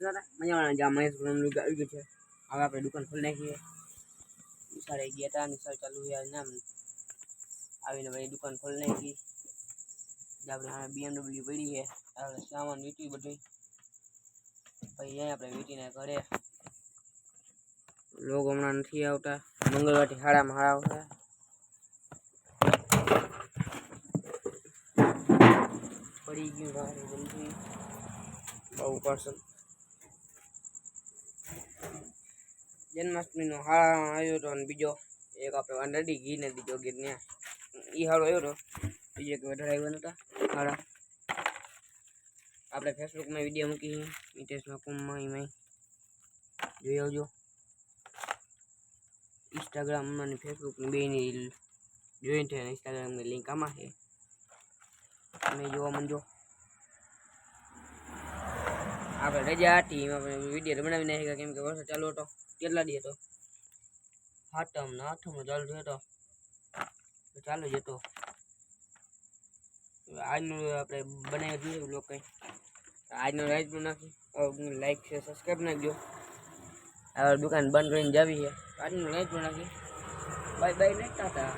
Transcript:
મજામાં જ્યાં મહેશ ગ્રાઉન્ડ આવી ગયું છે. હવે આપણે દુકાન ખોલી નાખીએ. નિશાળે ગયા હતા, નિશાળ ચાલુ છે નામ. આવીને ભાઈ દુકાન ખોલી નાખી. આપણે સામે બીએમડબલ્યુ પડી છે. આપણે સામાન વીટી બધું પછી અહીંયા આપણે વીટીને ઘરે. લોગ હમણાં નથી આવતા. મંગળવારથી હાડામાં હાડા આવતા. પડી ગયું બહુ કરશે જન્માષ્ટમીનો હાળ આવ્યો હતો અને બીજો એક આપણે વાંદરડી ઘી ને બીજો ગીત ને એ હાળો આવ્યો હતો બીજો એક વધારે આવ્યો નતા. હાળા. આપણે ફેસબુકમાં વીડિયો મૂકી ઇન્ટેસમાં કુમમાં એમાં જોઈ આવજો. ઇન્સ્ટાગ્રામમાં અને ફેસબુકની બેની જોઈન છે ઇન્સ્ટાગ્રામની લિંક આમાં છે. તમે જોવા મંજો આપણે રજા હતી, એમાં આપણે વીડિયો બનાવી નાખ્યા કેમ કે વરસાદ ચાલુ હતો, કેટલા દી હતો? હાથમ ને આઠમનો ચાલુ થયો હતો. ચાલુ જ હતો. આજનું આપણે બનાવી દઈએ લોકો કંઈ. આજનો રાઈટ નાખી. લાઈક છે સબસ્ક્રાઈબ નાખજો. હવે દુકાન બંધ કરીને જાવી છે. આજનું રાઈટ નાખી. બાય બાય નાખતા હતા